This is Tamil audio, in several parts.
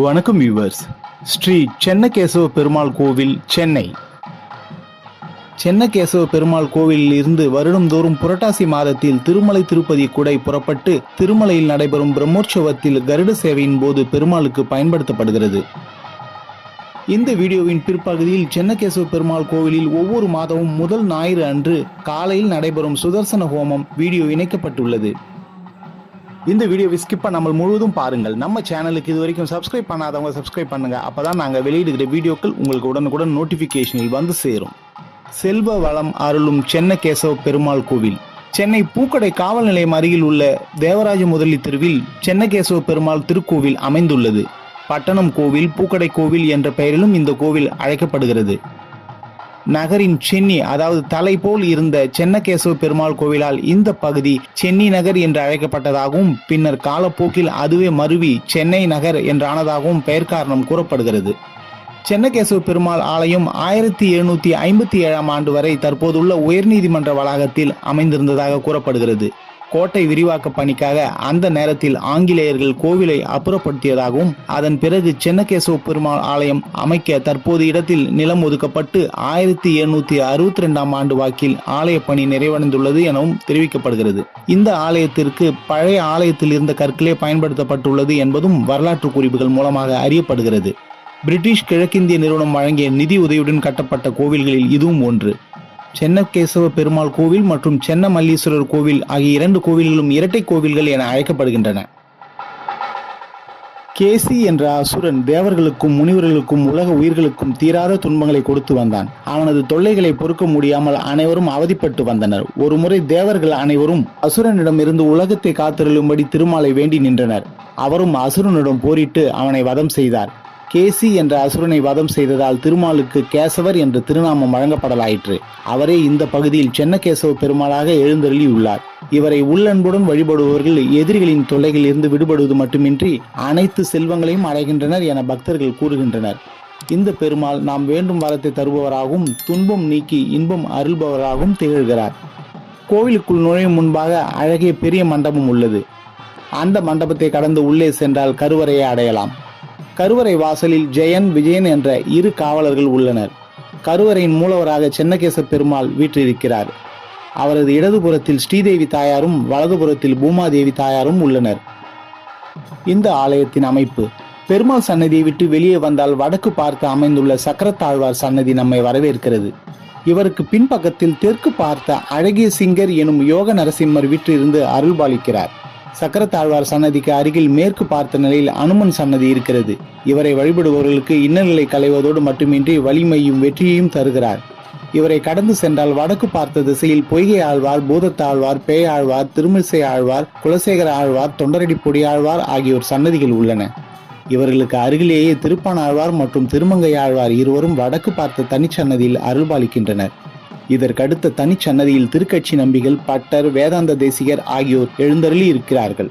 வணக்கம் வியூவர்ஸ் ஸ்ரீ சென்னகேசவ பெருமாள் கோவில் சென்னை. சென்னகேசவ பெருமாள் கோவிலில் இருந்து வருடந்தோறும் புரட்டாசி மாதத்தில் திருமலை திருப்பதி குடை புறப்பட்டு திருமலையில் நடைபெறும் பிரம்மோற்சவத்தில் கருட சேவையின் போது பெருமாளுக்கு பயன்படுத்தப்படுகிறது. இந்த வீடியோவின் பிற்பகுதியில் சென்னகேசவ பெருமாள் கோவிலில் ஒவ்வொரு மாதமும் முதல் ஞாயிறு அன்று காலையில் நடைபெறும் சுதர்சன ஹோமம் வீடியோ இணைக்கப்பட்டுள்ளது. இந்த வீடியோவை ஸ்கிப் பண்ணாமல் முழுவதும் பாருங்கள். நம்ம சேனலுக்கு இது வரைக்கும் சப்ஸ்கிரைப் பண்ணாதவங்க சப்ஸ்கிரைப் பண்ணுங்க. அப்பதான் நாங்கள் வெளியிடுகிற வீடியோக்கள் உங்களுக்கு உடனுக்குடன் நோட்டிபிகேஷனில் வந்து சேரும். செல்வ வளம் அருளும் சென்னகேசவ பெருமாள் கோவில். சென்னை பூக்கடை காவல் நிலையம் அருகில் உள்ள தேவராஜ முதலி தெருவில் சென்னகேசவ பெருமாள் திருக்கோவில் அமைந்துள்ளது. பட்டணம் கோவில் பூக்கடை கோவில் என்ற பெயரிலும் இந்த கோவில் அழைக்கப்படுகிறது. நகரின் சென்னி அதாவது தலை போல் இருந்த சென்னகேசவ பெருமாள் கோவிலால் இந்த பகுதி சென்னி நகர் என்று அழைக்கப்பட்டதாகவும் பின்னர் காலப்போக்கில் அதுவே மருவி சென்னை நகர் என்றானதாகவும் பெயர் காரணம் கூறப்படுகிறது. சென்னகேசவ பெருமாள் ஆலயம் ஆயிரத்தி எழுநூத்தி ஐம்பத்தி ஏழாம் ஆண்டு வரை தற்போதுள்ள உயர்நீதிமன்ற வளாகத்தில் அமைந்திருந்ததாக கூறப்படுகிறது. கோட்டை விரிவாக்க பணிக்காக அந்த நேரத்தில் ஆங்கிலேயர்கள் கோவிலை அப்புறப்படுத்தியதாகவும் அதன் பிறகு சென்னகேசவ பெருமாள் ஆலயம் அமைக்க தற்போது இடத்தில் நிலம் ஒதுக்கப்பட்டு ஆயிரத்தி எழுநூத்தி அறுபத்தி ரெண்டாம் ஆண்டு வாக்கில் ஆலய பணி நிறைவடைந்துள்ளது எனவும் தெரிவிக்கப்படுகிறது. இந்த ஆலயத்திற்கு பழைய ஆலயத்தில் இருந்த கற்களே பயன்படுத்தப்பட்டுள்ளது என்பதும் வரலாற்று குறிப்புகள் மூலமாக அறியப்படுகிறது. பிரிட்டிஷ் கிழக்கிந்திய நிறுவனம் வழங்கிய நிதி உதவியுடன் கட்டப்பட்ட கோவில்களில் இதுவும் ஒன்று. சென்னகேசவ பெருமாள் கோவில் மற்றும் சென்ன மல்லீஸ்வரர் கோவில் ஆகிய இரண்டு கோவில்களும் இரட்டை கோவில்கள் என அழைக்கப்படுகின்றன. கேசி என்ற அசுரன் தேவர்களுக்கும் முனிவர்களுக்கும் உலக உயிர்களுக்கும் தீராத துன்பங்களை கொடுத்து வந்தான். அவனது தொல்லைகளை பொறுக்க முடியாமல் அனைவரும் அவதிப்பட்டு வந்தனர். ஒருமுறை தேவர்கள் அனைவரும் அசுரனிடம் இருந்து உலகத்தை காத்திருளும்படி திருமாலை வேண்டி நின்றனர். அவரும் அசுரனிடம் போரிட்டு அவனை வதம் செய்தார். கேசி என்ற அசுரனை வதம் செய்ததால் திருமாலுக்கு கேசவர் என்ற திருநாமம் வழங்கப்படலாயிற்று. அவரே இந்த பகுதியில் சென்னகேசவ பெருமாளாக எழுந்தருளி உள்ளார். இவரை உள்ளன்புடன் வழிபடுபவர்கள் எதிரிகளின் தொல்லைகளில் இருந்து விடுபடுவது மட்டுமின்றி அனைத்து செல்வங்களையும் அடைகின்றனர் என பக்தர்கள் கூறுகின்றனர். இந்த பெருமாள் நாம் வேண்டும் வரத்தை தருபவராகவும் துன்பம் நீக்கி இன்பம் அருள்பவராகவும் திகழ்கிறார். கோவிலுக்குள் நுழையும் முன்பாக அழகிய பெரிய மண்டபம் உள்ளது. அந்த மண்டபத்தை கடந்து உள்ளே சென்றால் கருவறையை அடையலாம். கருவறை வாசலில் ஜெயன் விஜயன் என்ற இரு காவலர்கள் உள்ளனர். கருவறையின் மூலவராக சென்னகேச பெருமாள் வீற்றிருக்கிறார். அவரது இடதுபுறத்தில் ஸ்ரீதேவி தாயாரும் வலதுபுறத்தில் பூமாதேவி தாயாரும் உள்ளனர். இந்த ஆலயத்தின் அமைப்பு பெருமாள் சன்னதியை விட்டு வெளியே வந்தால் வடக்கு பார்த்து அமைந்துள்ள சக்கரத்தாழ்வார் சன்னதி நம்மை வரவேற்கிறது. இவருக்கு பின்பக்கத்தில் தெற்கு பார்த்த அழகிய சிங்கர் எனும் யோக நரசிம்மர் வீற்றிருந்து அருள்பாலிக்கிறார். சக்கரத்தாழ்வார் சன்னதிக்கு அருகில் மேற்கு பார்த்த நிலையில் அனுமன் சன்னதி இருக்கிறது. இவரை வழிபடுபவர்களுக்கு இன்னநிலை களைவதோடு மட்டுமின்றி வலிமையும் வெற்றியையும் தருகிறார். இவரை கடந்து சென்றால் வடக்கு பார்த்த திசையில் பொய்கை ஆழ்வார் பூதத்தாழ்வார் பேயாழ்வார் திருமிசை ஆழ்வார் குலசேகர ஆழ்வார் தொண்டரடி பொடி ஆழ்வார் ஆகியோர் சன்னதிகள் உள்ளன. இவர்களுக்கு அருகிலேயே திருப்பான் ஆழ்வார் மற்றும் திருமங்கை ஆழ்வார் இருவரும் வடக்கு பார்த்த தனிச்சன்னதியில் அருள்பாலிக்கின்றனர். இதற்கடுத்த தனிச்சன்னதியில் திருக்கட்சி நம்பிகள் பட்டர் வேதாந்த தேசிகர் ஆகியோர் எழுந்தருளி இருக்கிறார்கள்.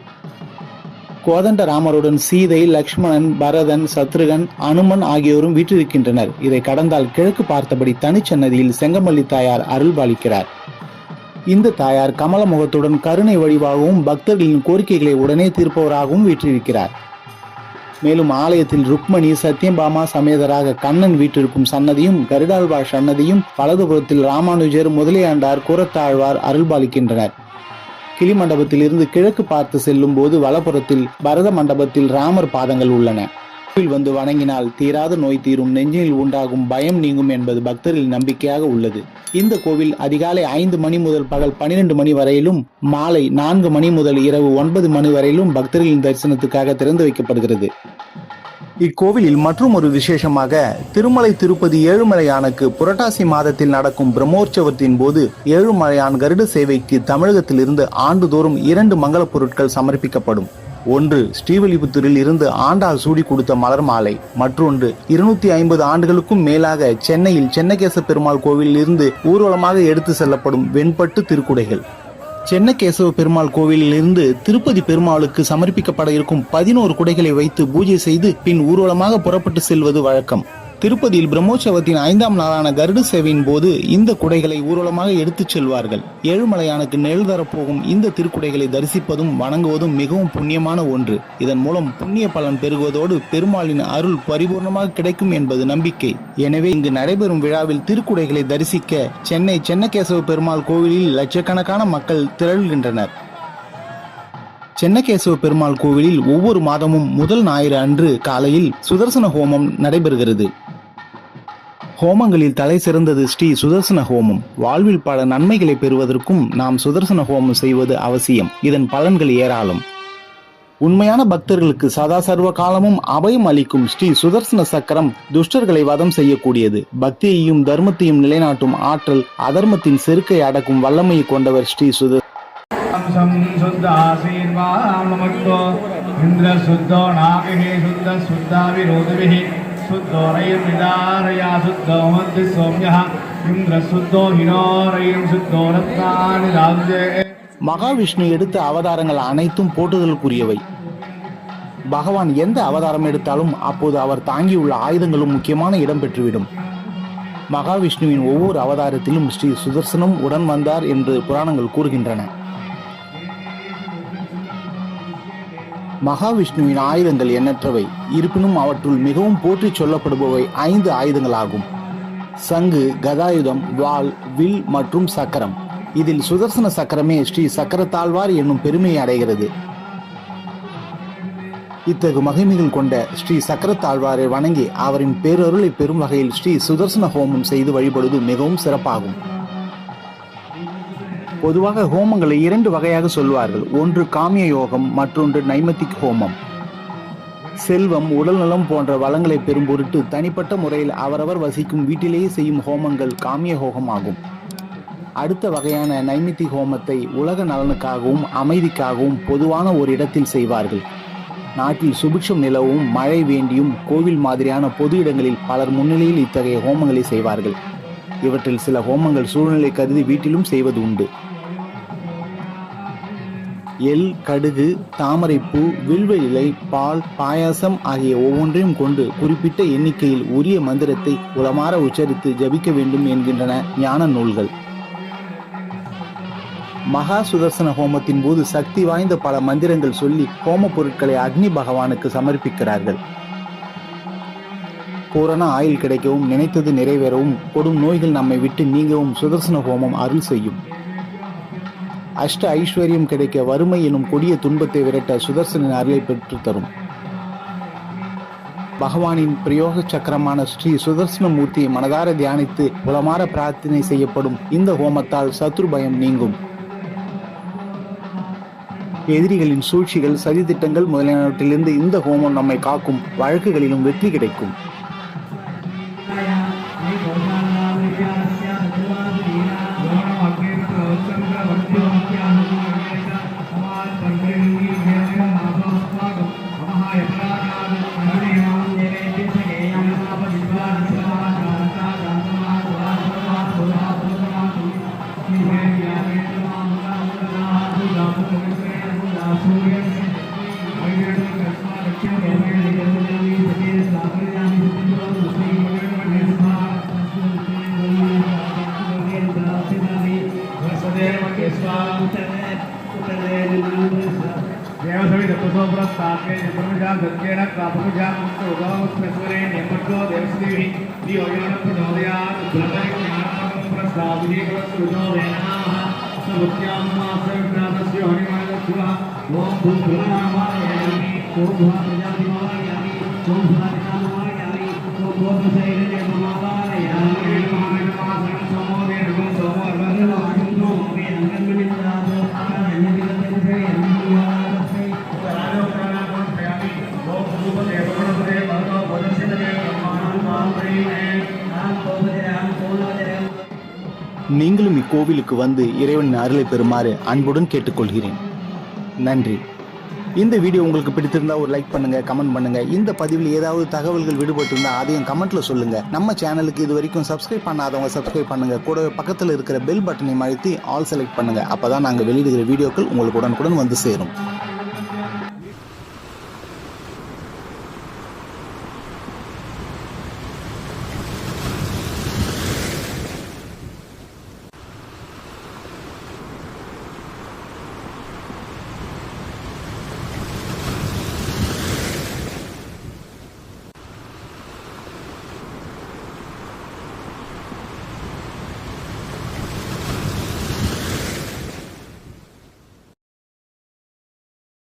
கோதண்ட ராமருடன் சீதை லக்ஷ்மணன் பரதன் சத்ருகன் அனுமன் ஆகியோரும் வீற்றிருக்கின்றனர். இதை கடந்தால் கிழக்கு பார்த்தபடி தனிச்சன்னதியில் செங்கமல்லி தாயார் அருள்பாலிக்கிறார். இந்த தாயார் கமல முகத்துடன் கருணை வடிவாகவும் பக்தர்களின் கோரிக்கைகளை உடனே தீர்ப்பவராகவும் வீற்றிருக்கிறார். மேலும் ஆலயத்தில் ருக்மணி சத்யபாமா சமேதராக கண்ணன் வீட்டிற்கும் சன்னதியும் கருடாழ்வார் சன்னதியும் வலதுபுறத்தில் ராமானுஜர் முதலியாண்டார் கூரத்தாழ்வார் அருள்பாலிக்கின்றனர். கிளி மண்டபத்தில் இருந்து கிழக்கு பார்த்து செல்லும் போது வலப்புறத்தில் பரத மண்டபத்தில் ராமர் பாதங்கள் உள்ளன. வந்து வணங்கினால் தீராத நோய் தீரும் நெஞ்சில் உண்டாகும் பயம் நீங்கும் என்பது பக்தர்களின் நம்பிக்கையாக உள்ளது. இந்த கோவில் அதிகாலை ஐந்து மணி முதல் பகல் பனிரெண்டு மணி வரையிலும் மாலை நான்கு மணி முதல் இரவு ஒன்பது மணி வரையிலும் பக்தர்களின் தரிசனத்துக்காக திறந்து வைக்கப்படுகிறது. இக்கோவிலில் மற்றும் ஒரு விசேஷமாக திருமலை திருப்பதி ஏழுமலையானுக்கு புரட்டாசி மாதத்தில் நடக்கும் பிரம்மோற்சவத்தின் போது ஏழுமலையான் கருட சேவைக்கு தமிழகத்திலிருந்து ஆண்டுதோறும் இரண்டு மங்களப் பொருட்கள் சமர்ப்பிக்கப்படும். ஒன்று ஸ்ரீவில்லிபுத்தூரில் இருந்து ஆண்டாள் சூடி கொடுத்த மலர் மாலை. மற்றொன்று இருநூத்தி ஐம்பது ஆண்டுகளுக்கும் மேலாக சென்னையில் சென்னகேச பெருமாள் கோவிலில் இருந்து ஊர்வலமாக எடுத்து செல்லப்படும் வெண்பட்டு திருக்குடைகள். சென்னகேசவ பெருமாள் கோவிலில் இருந்து திருப்பதி பெருமாளுக்கு சமர்ப்பிக்கப்பட இருக்கும் பதினோரு குடைகளை வைத்து பூஜை செய்து பின் ஊர்வலமாக புறப்பட்டு செல்வது வழக்கம். திருப்பதியில் பிரம்மோற்சவத்தின் ஐந்தாம் நாளான கருட சேவையின் போது இந்த குடைகளை ஊர்வலமாக எடுத்துச் செல்வார்கள். ஏழுமலையானுக்கு நெல் தரப்போகும் இந்த திருக்குடைகளை தரிசிப்பதும் வணங்குவதும் மிகவும் புண்ணியமான ஒன்று. இதன் மூலம் புண்ணிய பலன் பெருகுவதோடு பெருமாளின் அருள் பரிபூர்ணமாக கிடைக்கும் என்பது நம்பிக்கை. எனவே இங்கு நடைபெறும் விழாவில் திருக்குடைகளை தரிசிக்க சென்னை சென்னகேசவ பெருமாள் கோவிலில் லட்சக்கணக்கான மக்கள் திரள்கின்றனர். சென்னகேசவ பெருமாள் கோவிலில் ஒவ்வொரு மாதமும் முதல் ஞாயிறு அன்று காலையில் சுதர்சன ஹோமம் நடைபெறுகிறது. ஹோமங்களில் தலை சிறந்தது ஸ்ரீ சுதர்சன ஹோமம். வாழ்வில் பல நன்மைகளை பெறுவதற்கும் நாம் சுதர்சன ஹோமம் செய்வது அவசியம். இதன் பலன்கள் ஏராளம். உண்மையான பக்தர்களுக்கு சதா சர்வ காலமும் அபயம் அளிக்கும் ஸ்ரீ சுதர்சன சக்கரம் துஷ்டர்களை வதம் செய்யக்கூடியது. பக்தியையும் தர்மத்தையும் நிலைநாட்டும் ஆற்றல் அதர்மத்தின் செருக்கை அடக்கும் வல்லமையை கொண்டவர் ஸ்ரீ சுதர் शं शुद्ध आसीर्वां नमक्तो इन्द्रशुद्धो नागिः शुद्धशुद्धाविरोधिभिः शुद्धो रैर्निदारया शुद्धो मध्य सौम्यः इन्द्रशुद्धो हिनोरैर् शुद्धो रत्नानि राज्ये மகாவிஷ்ணு எடுத்த அவதாரங்கள் அனைத்தும் போற்றுதலுக்குரியவை பகவான் எந்த அவதாரம் எடுத்தாலும் அப்போது அவர் தாங்கியுள்ள ஆயுதங்களும் முக்கியமான இடம் பெற்றுவிடும் மகாவிஷ்ணுவின் ஒவ்வொரு அவதாரத்திலும் ஸ்ரீ சுதர்சனம் உடன் வந்தார் என்று புராணங்கள் கூறுகின்றன மகாவிஷ்ணுவின் ஆயுதங்கள் எண்ணற்றவை. இருப்பினும் அவற்றுள் மிகவும் போற்றிச் சொல்லப்படுபவை ஐந்து ஆயுதங்களாகும். சங்கு கதாயுதம் வாள் வில் மற்றும் சக்கரம். இதில் சுதர்சன சக்கரமே ஸ்ரீ சக்கரத்தாழ்வார் என்னும் பெருமையை அடைகிறது. இத்தகு மகிமைகள் கொண்ட ஸ்ரீ சக்கரத்தாழ்வாரை வணங்கி அவரின் பேரருளை பெறும் வகையில் ஸ்ரீ சுதர்சன ஹோமம் செய்து வழிபடுவது மிகவும் சிறப்பாகும். பொதுவாக ஹோமங்களை இரண்டு வகையாக சொல்வார்கள். ஒன்று காமிய யோகம் மற்றொன்று நைமத்திக் ஹோமம். செல்வம் உடல்நலம் போன்ற வளங்களை பெறும் பொருட்டு தனிப்பட்ட முறையில் அவரவர் வசிக்கும் வீட்டிலேயே செய்யும் ஹோமங்கள் காமிய ஹோகம் ஆகும். அடுத்த வகையான நைமித்தி ஹோமத்தை உலக நலனுக்காகவும் அமைதிக்காகவும் பொதுவான ஒரு இடத்தில் செய்வார்கள். நாட்டில் சுபிட்சம் நிலவும் மழை வேண்டியும் கோவில் மாதிரியான பொது இடங்களில் பலர் முன்னிலையில் இத்தகைய ஹோமங்களை செய்வார்கள். இவற்றில் சில ஹோமங்கள் சூழ்நிலை கருதி வீட்டிலும் செய்வது உண்டு. எள் கடுகு தாமரைப்பூ வில்வ இலை பால் பாயாசம் ஆகிய ஒவ்வொன்றையும் கொண்டு குறிப்பிட்ட எண்ணிக்கையில் உரிய மந்திரத்தை உளமாற உச்சரித்து ஜபிக்க வேண்டும் என்கின்றன ஞான நூல்கள். மகா சுதர்சன ஹோமத்தின் போது சக்தி வாய்ந்த பல மந்திரங்கள் சொல்லி ஹோம பொருட்களை அக்னி பகவானுக்கு சமர்ப்பிக்கிறார்கள். பூரண ஆயுள் கிடைக்கவும் நினைத்தது நிறைவேறவும் கொடும் நோய்கள் நம்மை விட்டு நீங்கவும் சுதர்சன ஹோமம் அருள் செய்யும். அஷ்ட ஐஸ்வர்யம் கிடைக்க வறுமை எனும் கொடிய துன்பத்தை விரட்ட சுதர்சனின் அருளை பெற்று தரும். பகவானின் பிரயோக சக்கரமான ஸ்ரீ சுதர்சன மூர்த்தியை மனதார தியானித்து உளமாற பிரார்த்தனை செய்யப்படும் இந்த ஹோமத்தால் சத்ரு பயம் நீங்கும். எதிரிகளின் சூழ்ச்சிகள் சதித்திட்டங்கள் முதலியவற்றிலிருந்து இந்த ஹோமம் நம்மை காக்கும் வழக்குகளிலும் வெற்றி கிடைக்கும். देवसविदत्तसोप्रस्तात्मे निर्ब्रह्मजा गङ्गेन कापमुजा मुक्तोगामुत्प्रस्वरे नेपट्टो देवस्देवी दियोजनप्रचोदयात् ब्रह्मज्ञानमकं प्रस्ताविः कवत्सुतो वेनाः समुत्यां मासविज्ञातस्य हरिमानस्वः ॐ भूभ्रमणामायामि ॐ भुवा प्रजातिमायामि ॐ भुवा निकामायामि ॐ भूतशैलदेवमावारयामि नमामि सोमो நீங்களும் இக்கோவிலுக்கு வந்து இறைவனின் அருளை பெறுமாறு அன்புடன் கேட்டுக்கொள்கிறேன். நன்றி. இந்த வீடியோ உங்களுக்கு பிடித்திருந்தா ஒரு லைக் பண்ணுங்க கமெண்ட் பண்ணுங்க. இந்த பதிவில் ஏதாவது தகவல்கள் விடுபட்டிருந்தால் அதையும் கமெண்ட்ல சொல்லுங்க. நம்ம சேனலுக்கு இது வரைக்கும் சப்ஸ்கிரைப் பண்ணாதவங்க சப்ஸ்கிரைப் பண்ணுங்க. கூடவே பக்கத்தில் இருக்கிற பெல் பட்டனை அழுத்தி ஆல் செலக்ட் பண்ணுங்க. அப்பதான் நாங்கள் வெளியிடுகிற வீடியோக்கள் உங்களுக்கு உடனுக்குடன் வந்து சேரும்.